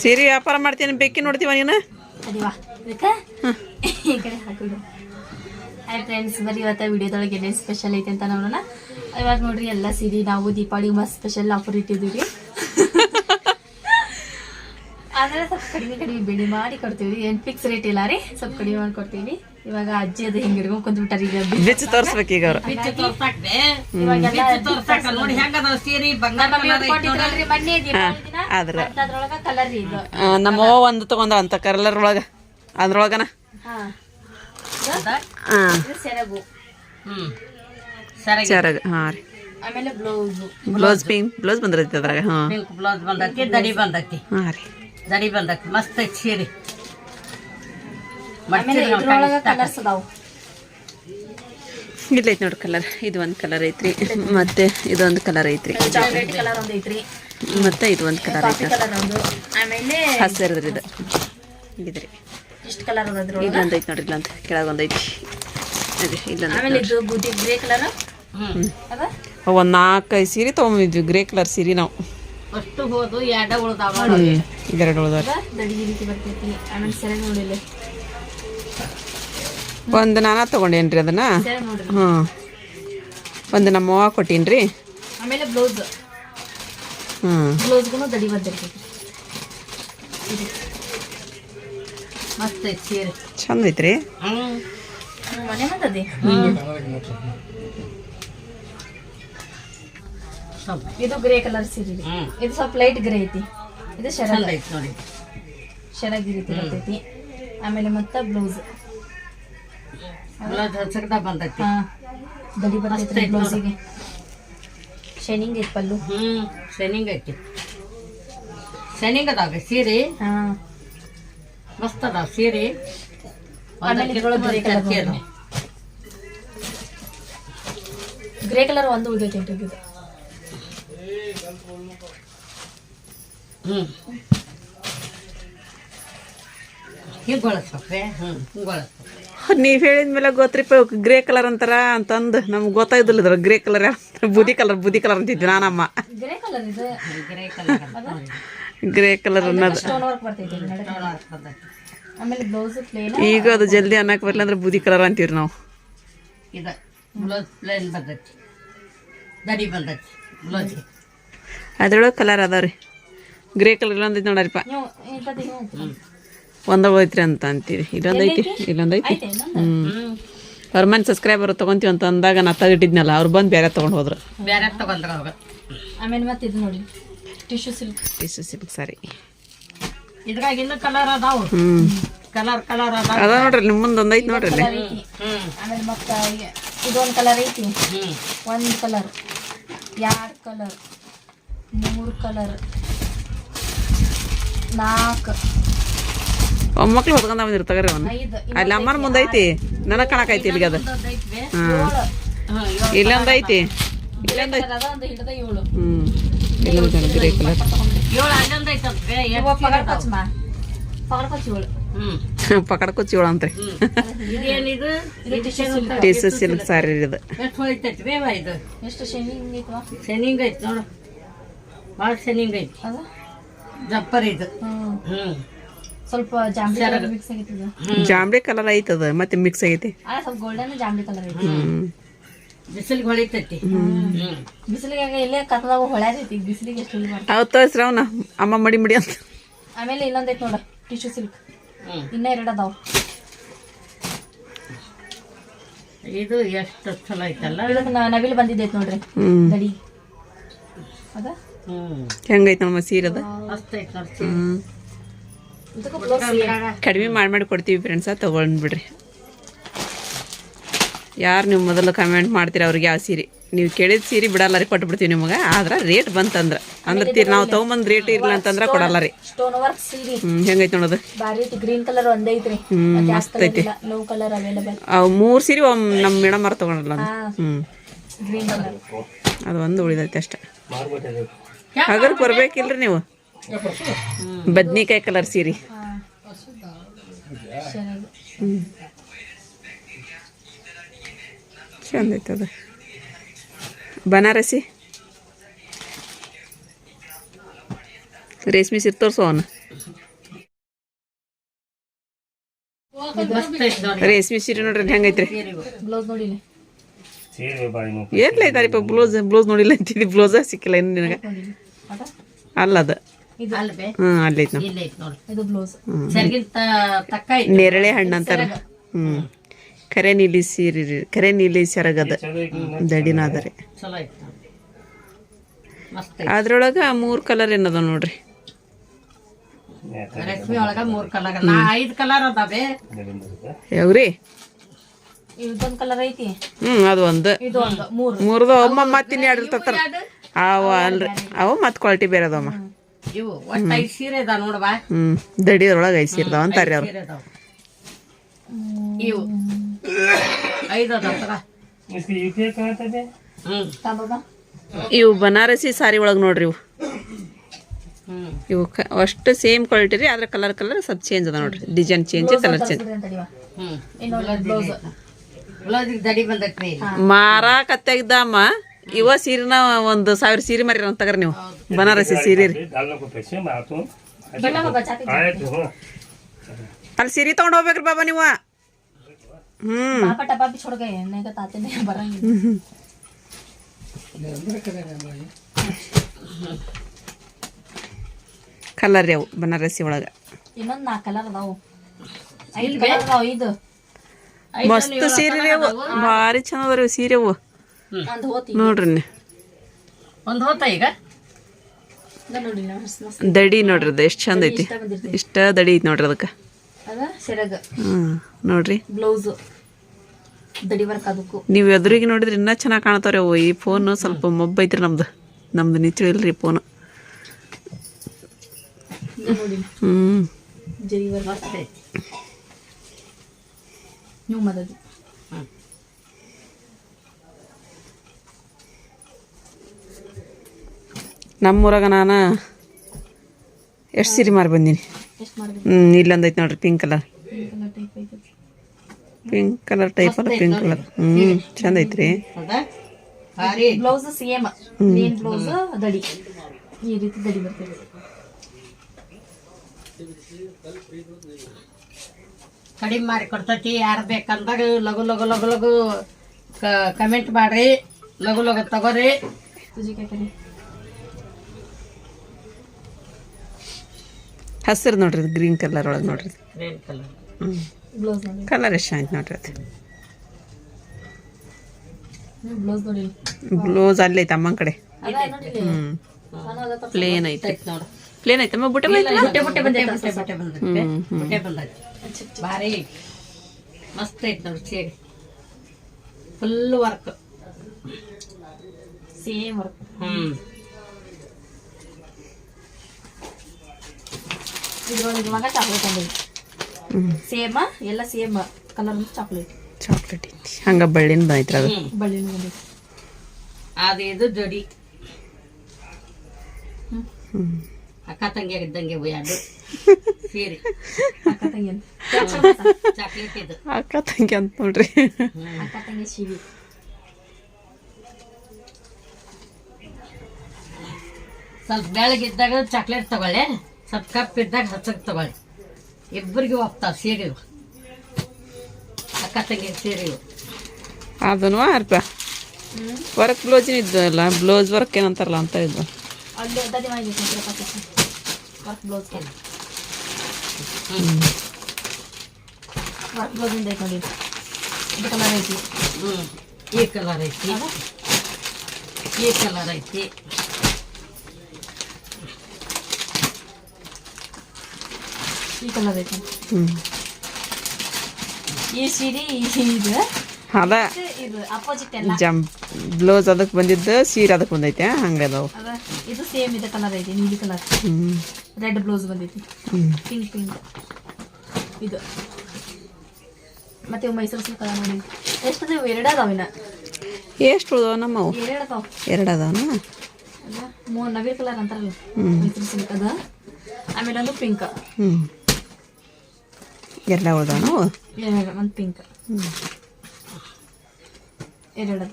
ಸೀರೆ ವ್ಯಾಪಾರ ಮಾಡ್ತೀನಿ ಬೆಕ್ಕಿ ನೋಡ್ತೀವ ನೀನು? ಹಾಯ್ ಫ್ರೆಂಡ್ಸ್ ಬರೀ ಇವತ್ತ ವಿಡಿಯೋದೊಳಗೆ ಏನೇನು ಸ್ಪೆಷಲ್ ಐತೆ ಅಂತ ನೋಡೋಣ. ಇವಾಗ ನೋಡ್ರಿ ಎಲ್ಲ ಸೀರೆ ನಾವು ದೀಪಾವಳಿ ಮಸ್ತ್ ಸ್ಪೆಷಲ್ ಆಫರ್ ಇಟ್ಟಿದ್ದೀವಿ. ಆದ್ರೆ ಸ್ವಲ್ಪ ಕಡಿಮೆ ಕಡಿಮೆ ಬಿಡಿ ಮಾಡಿ ಕೊಡ್ತೀವಿ. ಏನ್ ಫಿಕ್ಸ್ ರೇಟ್ ಇಲ್ಲ ರೀ. ಸ್ವಲ್ಪ ಕಡಿಮೆ ಮಾಡಿ ಕೊಡ್ತೀವಿ. ಇವಾಗ ಅಜ್ಜಿ ಅದು ಹಿಂಗೆ ಹಿಡ್ಕೊಂಡು ಕುಂತ್ಬಿಟ್ಟಾರ ಈಗ ಬಿಚ್ಚು ಈಗ ಅವ್ರು. ಇವಾಗೆಲ್ಲ ನೋಡಿ ಹೆಂಗದ ಸೀರೆ ಬಂಗಾರ ಹೆಂಗ ಮಮ್ಮಿ ಸೀರಿ ಬಂಗಾರ ದೀಪಾವಳಿ ಮಣ್ಣೆ ಆದ್ರ. ಅದ್ರೊಳಗ ಕಲರ್ ಇದು. ನಮ್ಮ ಅವ್ವ ಒಂದು ತಗೊಂಡ ಅಂತ ಕಲರ್ ಒಳಗ ಅದ್ರೊಳಗನ? ಹಾ. ಹಾ. ಇದು ಸೆರಗು. ಹ್ಮ್. ಸರಿ ಹಾ ರೀ. ಆಮೇಲೆ ಬ್ಲೌಸ್. ಬ್ಲೌಸ್ ಪಿಂಕ್ ಬ್ಲೌಸ್ ಬಂದಿರತ್ತೆ ಅದ್ರಾಗ ಹಾ. ಪಿಂಕ್ ಬ್ಲೌಸ್ ಬಂದೈತಿ ದಡಿ ಬಂದೈತಿ ಹಾ ರೀ. ದಡಿ ಬಂದಕ್ಕೆ ಮಸ್ತ್ ಐತಿ ಸೀರೆ. ಇಲ್ಲೈತಿ ನೋಡ್ರಿ ಕಲರ್ ಇದು ಒಂದು ಕಲರ್ ಐತ್ರಿ. ಮತ್ತೆ ಇದೊಂದು ಕಲರ್ ಐತ್ರಿ. ಚಾಕ್ಲೇಟ್ ಕಲರ್ ಐತ್ರಿ. ಮತ್ತೆ ಇದು ಒಂದು ಕಲರ್ ಐತ್ರಿ. ಹಸಿರದ್ರಿ ಇದು. ಇದ್ರಿ ಇಲ್ಲೊಂದು ಐತಿ ನೋಡ್ರಿ ಇಲ್ಲೊಂದು ಕೆಳಗೆ ಒಂದು ಐತಿ ಅದೇ ಇಲ್ಲೊಂದು ಆಮೇಲೆ ಇದು ಬೂಟಿ ಗ್ರೇ ಕಲರ್ ಹ್ಮ್. ಅದ? ಒಂದು ನಾಲ್ಕೈದು ಸೀರೆ ತೊಗೊಂಬಿದ್ವಿ ಗ್ರೇ ಕಲರ್ ಸೀರೆ ನಾವು. ಅಷ್ಟು ಹೋದು ಎರಡ ಉಳ್ದಾವ ಇದೆರಡು ಉಳ್ದವ್ರಿ ಒಂದು ನಾನಾ ತಗೊಂಡೇನ್ರಿ ಅದನ್ನ? ಹ್ಮ್ ಒಂದು ನಮ್ಮ ಅವ್ವ ಕೊಟ್ಟೀನ್ರಿ. ಆಮೇಲೆ ಬ್ಲೌಸ್. ಹ್ಞೂ ಬ್ಲೌಸ್ಗೂ ದಡಿ ಬಂದಿರ್ತೈತಿ. ಮಸ್ತ್ ಐತಿ ಸೀರೆ. ಚಂದ ಐತ್ರಿ? ಮನೆ ಇದು ಗ್ರೇ ಕಲರ್ ಸೀರೆ. ಇದು ಸ್ವಲ್ಪ ಲೈಟ್ ಗ್ರೇ ಐತಿ. ಇದು ಚಂದ ಐತೆ ನೋಡಿ. ಶರಗ್ ಈ ರೀತಿ ಬರ್ತೈತಿ. ಆಮೇಲೆ ಮತ್ತ ಬ್ಲೌಸ್. ಹಸಗದ ಬಂದೈತಿ. ಹಾ. ಬರ್ತೈತಿ ಬ್ಲೌಸಿಗೆ. ಶೈನಿಂಗ್ ಐತಿ ಪಲ್ಲು. ಹ್ಮ್ ಶೈನಿಂಗ್ ಐತಿ. ಶೈನಿಂಗ್ ಅದಾವ ಸೀರೆ. ಹಾ. ಮಸ್ತ್ ಅದಾವೆ ಸೀರೆ. ಗ್ರೇ ಕಲರ್ ಒಂದು ಉಳಿದೈತಿ ಏನ್ರಿ ಇದು ಹ್ಮ್ ಹಿಂಗ್ ಬಳಸ್ಬೇಕ್ರೆ ಹ್ಮ್ ಹಿಂಗ್ ಬಳಸ್ಬೇಕು ನೀವು ಹೇಳಿದ ಮೇಲೆ ಗೊತ್ತ್ರಿಪ್ಪ ಗ್ರೇ ಕಲರ್ ಅಂತಾರ ಅಂತಂದು ನಮ್ಗೆ ಗೊತ್ತಾಯ್ದಿಲ್ಲ ಇದ್ರ ಗ್ರೇ ಕಲರ್ ಬುದಿ ಕಲರ್ ಬುದಿ ಕಲರ್ ಅಂತಿದ್ವಿ ನಾನಮ್ಮ. ಗ್ರೇ ಕಲರ್ ಇದು. ಗ್ರೇ ಕಲರ್ ನೋಡಿ ಗ್ರೇ ಕಲರ್ ಅನ್ನೋದು. ಸ್ಟೋನ್ ವರ್ಕ್ ಬರ್ತೈತಿ ಇದು ನಡುವೆ. ಬಂದೈತಿ ಆಮೇಲೆ ಬ್ಲೌಸ್ ಪ್ಲೇನ್ ಈಗ ಅದು ಜಲ್ದಿ ಅನ್ನಕ್ ಬರಲಿಲ್ಲ ಅಂದ್ರೆ ಬುದಿ ಕಲರ್ ಅಂತೀವಿ ನಾವು. ಇದ ಬ್ಲೌಸ್ ಪ್ಲೇನ್ ಬಂದೈತಿ ದಡಿ ಬಂದೈತಿ ಬ್ಲೌಸ್ ಅದ್ರೊಳಗೆ ಕಲರ್ ಅದಾವ್ರಿ. ಗ್ರೇ ಕಲರ್ ಇಲ್ಲೊಂದೈತಿ ನೋಡರಿಪ್ಪ ಒಂದ ಐತ್ರಿ ಅಂತ ಅಂತೀರಿ. ಇಲ್ಲೊಂದೈತಿ ಇಲ್ಲೊಂದೈತಿ? ಹ್ಞೂ ಅವ್ರ ಮನೆ ಸಬ್ಸ್ಕ್ರೈಬರ್ ತಗೊಂತೀವಿ ಅಂತ ಅಂದಾಗ ನಾ ತೆಗಿಟ್ಟಿದ್ನಲ್ಲ ಅವ್ರು ಬಂದು ಬೇರೆ ತೊಗೊಂಡು ಹೋದ್ರು. ಬೇರೆ ತೊಗೊಂಡ್ರ ಅವಾಗ ಆಮೇಲೆ ಮತ್ತೆ ಇದು ನೋಡಿ. Tissue silk tissue silk sari. ಇದ್ರಾಗ ಇನ್ನೂ ಕಲರ್ ಅದಾವು. ಹ್ಞೂ ಕಲರ್ ಕಲರ್ ಅದಾವ. ಅದ ನೋಡ್ರಿ ನಿಮ್ಮ ಮುಂದೆ ಒಂದು ಐತಿ ನೋಡ್ರಿ ಆಮೇಲೆ ಮತ್ತೆ ಇದೊಂದು ಕಲರ್ ಐತಿ. ಹ್ಮ್. ಒಂದು ಕಲರ್ ಎರಡು ಕಲರ್ ಮೂರು ಕಲರ್ ನಾಲ್ಕು. ಒಮ್ಮಕ್ಳು ಹೊತ್ಕೊಂಡ್ ಬಂದಿರ್ ತಗರಿ ಅವನು. ಐದು ಅಲ್ಲಿ ಅಮ್ಮನ ಮುಂದೆ ಐತಿ ನನಗೆ ಕಾಣಕೈತಿ ಇಲ್ಲಿಗೆ ಅದು. ಹಾಂ ಇಲ್ಲೊಂದು ಐತಿ. ಇಲ್ಲೊಂದು ಏಳು. ಹ್ಞೂ ಇಲ್ಲೊಂದು ಗ್ರೇ ಕಲರ್ ಏಳು ಏಳು. ಪಕಡ ಕುಚ್ಚಿ ಅಂತ್ರಿ. ಇದೇನಿದು? ಇದು ಸಿಲ್ಕ್ ಸಾರಿ ಇದು. ಶನಿಂಗ್ ಐತಿ ನೋಡು. ಭಾಳ ಶನಿಂಗ್ ಐತಿ. ಅದ ಜಪ್ಪರ್ ಇದು. ಹ್ಮ್. ಸ್ವಲ್ಪ ಜಾಂಬಿ ಕಲರ್ ಮಿಕ್ಸ್ ಆಗೈತಿ ಜಾಂಬಳಿ ಕಲರ್ ಐತದ ಮತ್ತೆ ಮಿಕ್ಸ್ ಆಗೈತಿ. ಆ ಸ್ವಲ್ಪ ಗೋಲ್ಡನ್ ಜಾಂಬಿ ಕಲರ್ ಐತಿ. ಹ್ಞೂ ಬಿಸಿಲಿಗೆ ಹೊಳಿತೈತಿ. ಬಿಸಿಲಿಗೆ ಇಲ್ಲೇ ಕತ್ತದಾಗ ಹೊಳ್ಯಾದೈತಿ ಬಿಸಿಲಿಗೆ ಎಷ್ಟು ಅವತ್ತು ತೋರಿಸ್ರಿ ಅವನ ಅಮ್ಮ ಮಡಿ ಮಡಿ ಅಂತ. ಆಮೇಲೆ ಇನ್ನೊಂದ್ ಐತಿ ನೋಡ ಟಿಶ್ಯೂ ಸಿಲ್ಕ್ ಇನ್ನ ಎರಡು ಅದಾವ. ಇದು ಎಷ್ಟು ಚಲೋ ಐತಲ್ಲ. ಇದಕ್ಕೆ ನ- ನವಿಲ್ ಬಂದಿದ್ದೈತಿ ನೋಡ್ರಿ ಹ್ಞೂ ದಡಿ ಅದ? ಹೆಂಗೈತೆ ನಮ್ಮ ಸೀರೆ ಅದ ಕಡಿಮೆ ಮಾಡಿ ಮಾಡಿ ಕೊಡ್ತೀವಿ ಫ್ರೆಂಡ್ಸ ತೊಗೊಂಡ್ಬಿಡ್ರಿ ಯಾರು ನೀವು ಮೊದಲು ಕಮೆಂಟ್ ಮಾಡ್ತೀರ ಅವ್ರಿಗೆ ಯಾವ ಸೀರೆ. ನೀವು ಕೇಳಿದ ಸೀರೆ ಬಿಡಲ್ಲ ರೀ ಕೊಟ್ಬಿಡ್ತೀವಿ ನಿಮಗೆ. ಆದ್ರೆ ರೇಟ್ ಬಂತಂದ್ರೆ. ಅಂದ್ರೆ ತೀರ್ ನಾವು ತಗೊಂಬಂದ್ ರೇಟ್ ಇರಲಿಲ್ಲ ಅಂತಂದ್ರೆ ಕೊಡಲ್ಲ ರೀ. ಸ್ಟೋನ್ ವರ್ಕ್ ಸೀರೆ. ಹ್ಞೂ ಹೆಂಗೈತೆ ನೋಡೋದು? ಹ್ಮ್ ಗ್ರೀನ್ ಕಲರ್ ಒಂದೇ ಐತ್ರಿ. ಹ್ಞೂ ಮಸ್ತ್ ಐತಿ. ಇಲ್ಲ ನೋ ಕಲರ್ ಅವೈಲೇಬಲ್ ಅವು ಮೂರು ಸೀರೆ ಒಮ್ಮೆ ನಮ್ಮ ಮೇಡಮ್ ಅವ್ರು ತಗೊಂಡಲ್ಲ ಹ್ಮ್. ಹ್ಞೂ ಗ್ರೀನ್ ಕಲರ್ ಅದು ಒಂದು ಉಳಿದೈತೆ ಅಷ್ಟೇ. ಹಗರ್ ಬರ್ಬೇಕಿಲ್ರಿ ನೀವು? ಬದ್ನಿಕಾಯಿ ಕಲರ್ ಸೀರೆ. ಚಂದ ಐತದ ಅದು. ಬನಾರಸಿ? ರೇಷ್ಮೆ ಸೀರೆ ತೋರಿಸು ಅವನು. ನೋಡಿ ರೇಷ್ಮೆ ಸೀರೆ ನೋಡ್ರಿ ಹೆಂಗೈತ್ರಿ ಏನ್ಲೈತಾರಿಪ್ಪ ಬ್ಲೌಸ್ ಬ್ಲೌಸ್ ನೋಡಿಲ್ಲ ಅಂತಿದ್ದಿ ಬ್ಲೌಸ ಸಿಕ್ಕಿಲ್ಲ ಇನ್ನು ಅಲ್ಲ ನೋಡಿನಿ ಅಲ್ಲೈತೆ ನೋಡಿ. ಐತಿ. ನೇರಳೆ ಹಣ್ಣು ಅಂತಾರ. ಹ್ಮ್. ಕರೆ ನೀಲಿ ಸೀರಿ ಕರೆ ನೀಲಿ ಸೆರಗದ ದಡಿನಾದರೆ. ಅದ್ರೊಳಗ ಮೂರ್ ಕಲರ್ ಏನದ ನೋಡ್ರಿ? ಯಾವ್ರಿ? ಹ್ಞೂ ಅದು ಒಂದು. ಮೂರ್ದು ಇರ್ತತ್ತಾರ ಅವ ಅಲ್ರಿ. ಅವು ಮತ್ತೆ ಕ್ವಾಲಿಟಿ ಬೇರೆ ಅದಾವಮ್ಮ ಇವು ಒಟ್ಟ ಐದ್ ಸೀರೆ ಅದಾವ ನೋಡವಾ ದಡಿಯೊಳಗೆ ಅಂತಾರೆ ಅವ್ರು ಸೀರೆ ಅದಾವ ಇವು. ಐದು ಅದಾವ ತಗ. ಹ್ಮ್. ಇವು ಬನಾರಸಿ ಸಾರಿ ಒಳಗೆ ನೋಡ್ರಿ ಇವು. ಹ್ಮ್. ಇವು ಕ- ಅಷ್ಟು ಸೇಮ್ ಕ್ವಾಲಿಟಿ ರೀ ಆದ್ರೆ ಕಲರ್ ಕಲರ್ ಸ್ವಲ್ಪ ಚೇಂಜ್ ಅದ ನೋಡ್ರಿ. ಡಿಸೈನ್ ಚೇಂಜ್ ಕಲರ್ ಚೇಂಜ್ ಹ್ಮ್. ಬ್ಲೌಸಿಗೆ ದಡಿ ಮಾರಾಕತ್ತಾಗಿದ್ದಮ್ಮ ಇವ ಸೀರಿನ ಒಂದು ಸಾವಿರ ಸೀರೆ ಮರಿ ಅಂತ ತಗರಿ ನೀವು. ಬನಾರಸಿ ಸೀರೆ ರೀ ಡಾಲ್ನ ಪೈಸೆ ಮಾತು ಬೆಲ್ಲ ಬಾಬಾ ಚಾಪಿ ಆಯ್ತು ಹ್ಞೂ ಅಲ್ಲಿ ಸೀರೆ ತಗೊಂಡು ಹೋಗ್ಬೇಕ್ರಿ ಬಾಬಾ ನೀವು ಹ್ಮ್ ಪಾಪ ಟಪಾ ಬಿ छोड़ गए नहीं का ताते नहीं बरंगे ಕಲರ್ ಅವು ಬನಾರಸಿ ಒಳಗೆ ಇನ್ನೊಂದ್ ನಾಲ್ಕು ಕಲರ್ ಅದಾವು ಐದು ಕಲರ್ ಅದಾವು ಇದು ಮಸ್ತ್ ಸೀರೆ ರೀ ಅವು ಭಾರಿ ಚಂದ ಅದಾವ ರೀ ಸೀರೆ ಅವು ಒಂದು ಹೋತಿ ನೋಡ್ರಿ ನೀ. ಒಂದ್ ಹೋತ ಈಗ ದಡಿ ನೋಡ್ರಿ ಅದು ಎಷ್ಟು ಚಂದ ಐತಿ. ಇಷ್ಟ ಬಂದಿರ್ತೈತಿ ಇಷ್ಟ ದಡಿ ಐತಿ ನೋಡ್ರಿ ಅದಕ್ಕೆ. ಅದ ಸೆರಗ. ಹ್ಮ್ ನೋಡ್ರಿ. ಬ್ಲೌಸ್. ದಡಿ ವರ್ಕ್ ಅದಕ್ಕೂ. ನೀವು ಎದುರಿಗೆ ನೋಡಿದ್ರೆ ಇನ್ನೂ ಚೆನ್ನಾಗಿ ಕಾಣ್ತಾವ್ರಿ ಅವು ಈ ಫೋನ್ ಸ್ವಲ್ಪ ಮೊಬ್ಬ ಐತ್ರಿ ನಮ್ದು. ನಮ್ದು ನಿಚ್ಚಳು ಇಲ್ರಿ ಫೋನ್. ಹ್ಮ್. ಜರಿ ವರ್ಕ್ ನೀವು ಮದದು ನಮ್ಮೂರಾಗ ನಾನು ಎಷ್ಟು ಸೀರೆ ಮಾರಿ ಬಂದೀನಿ. ಹ್ಞೂ ಇಲ್ಲೊಂದೈತೆ ನೋಡ್ರಿ pink colour pink colour type ಅಲ್ಲ ಪಿಂಕ್ ಕಲರ್ ಹ್ಞೂ ಚಂದ ಐತ್ರಿ. ಬ್ಲೌಸ್ ಕಡಿಮೆ ಮಾಡಿ ಕೊಡ್ತತಿ, ಯಾರು ಬೇಕಂದಾಗ ಲಘು ಲಘು ಲಘು ಲಘು ಕಮೆಂಟ್ ಮಾಡ್ರಿ. ಲಘು ಲಘು ತಗೋರಿ ತುಜಿ ಕೈ ಕರಿ ಹಸಿರು ನೋಡ್ರಿ ಗ್ರೀನ್ ಕಲರ್ ಒಳಗೆ ನೋಡ್ರಿ. ಗ್ರೀನ್ ಕಲರ್ ಬ್ಲೌಸ್ ನೋಡಿ. ಕಲರ್ ಎಷ್ಟು ಆಯ್ತು ನೋಡ್ರಿ ಅದು. ಬ್ಲೌಸ್ ನೋಡಿ. ಬ್ಲೌಸ್ ಅಲ್ಲೇ ಐತೆ ಅಮ್ಮನ ಕಡೆ. ಹ್ಞೂ ಪ್ಲೇನ್ ಐತೆ. ನೋಡು. ಪ್ಲೇನ್ ಐತಮ್ಮ ಬುಟ್ಟ ಬಂದಿಲ್ಲ ಬುಟ್ಟೆ ಬುಟ್ಟೆ ಬಂದೈತೆ ಬುಟ್ಟೆ ಬುಟ್ಟೆ. ಬಂದೈತೆ ಬುಟ್ಟೆ ಬಂದೈತೆ ಭಾರಿ ಐತಿ. ಮಸ್ತ್ ಐತೆ ನೋಡಿ ಸೀರೆ full work same work hmm. ಇದ್ರೊಳಗೆ ಮಗ ಚಾಕ್ಲೇಟ್ ಅಂದಿಲ್ಲ ಸೇಮ ಎಲ್ಲ ಸೇಮ್ ಕಲರ್ ಚಾಕ್ಲೇಟ್ ಚಾಕ್ಲೇಟ್ ಐತಿ ಹಂಗ ಬಳ್ಳಿನ ಬಂದೈತ್ರಿ ಅದು. ಬಳ್ಳಿನ ಬಂದೈತಿ ಅದು ಇದು ಜೋಡಿ. ಅಕ್ಕ ತಂಗಿಯಾಗ ಇದ್ದಂಗೆ ಎರಡು ಸೀರೆ. ಅಕ್ಕ ತಂಗಿ ಅಂತ. ಚಾಕ್ಲೇಟ್ ಇದು. ಅಕ್ಕ ತಂಗಿ ಅಂತ ನೋಡ್ರಿ. ಅಕ್ಕ ತಂಗಿ ಶಿವಿ. ಸ್ವಲ್ಪ ಬೆಳಗಿದ್ದಾಗ ಚಾಕ್ಲೇಟ್ ತಗೊಳ್ಳಿ. ಸ್ವಲ್ಪ ಕಪ್ ಇದ್ದಾಗ ಹಚ್ಚಕ್ ತಗೊಳ್ಳಿ ಇಬ್ಬರಿಗೆ ಹೋಗ್ತಾವ ಸೀರೆ ಇವು ಅಕ್ಕ ತಂಗಿ ಸೀರೆ ಇವು ಅದನ್ನು ಅರ್ಪ ವರ್ಕ್ ಬ್ಲೌಸಿನ ಇದ್ದಲ್ಲ ಬ್ಲೌಸ್ ವರ್ಕ್ ಏನಂತಾರಲ್ಲ ಅಂತ ಇದ್ದು ಅಲ್ಲಿ ಅಡ್ಡದಿ ಮಾಡಿದ್ವಿ ವರ್ಕ್ ಬ್ಲೌಸ್ ವರ್ಕ್ ಬ್ಲೌಸ್ ಇಂದ ಐತೆ ನೋಡಿ ಇದು ಕಲರ್ ಐತಿ ಹ್ಞೂ ಈ ಕಲರ್ ಐತಿ ಈ ಕಲರ್ ಐತಿ ಈ ಕಲರ್ ಐತಿ ಹ್ಮ್. ಈ ಸೀರೆ ಇದು ಅದ ಇದು ಅಪೋಸಿಟ್ ಎಲ್ಲ. ಜಂಪ್ ಬ್ಲೌಸ್ ಅದಕ್ಕೆ ಬಂದಿದ್ದು ಸೀರೆ ಅದಕ್ಕೆ ಬಂದೈತೆ ಹಂಗದವು ಅದ ಇದು ಸೇಮ್ ಇದೆ ಕಲರ್ ಐತಿ ನೀಲಿ ಕಲರ್ ರೆಡ್ ಬ್ಲೌಸ್ ಬಂದೈತಿ. ಪಿಂಕ್ ಪಿಂಕ್ ಇದು. ಮತ್ತೆ ಮೈಸೂರು ಸಿಲ್ಕ್ ಅದ ನೋಡಿ. ಎಷ್ಟು ಅದಾವ? ಎರಡು ಅದಾವಿನ ಎಷ್ಟು ಉಳ್ದವ ನಮ್ಮವು? ಎರಡು ಅದಾವ. ಎರಡು ಅದಾವನ? ಅದ ಮೂರು ನವಿಲ್ ಕಲರ್ ಅಂತಾರಲ್ಲ. ಮೈಸೂರು ಸಿಲ್ಕ್ ಅದ. ಆಮೇಲೆ ಒಂದು ಪಿಂಕ್ ಹ್ಞೂ ಎಲ್ಲ ಹೌದಾ ನಾವು ಎರಡು ಒಂದು ಪಿಂಕ್ ಎರಡು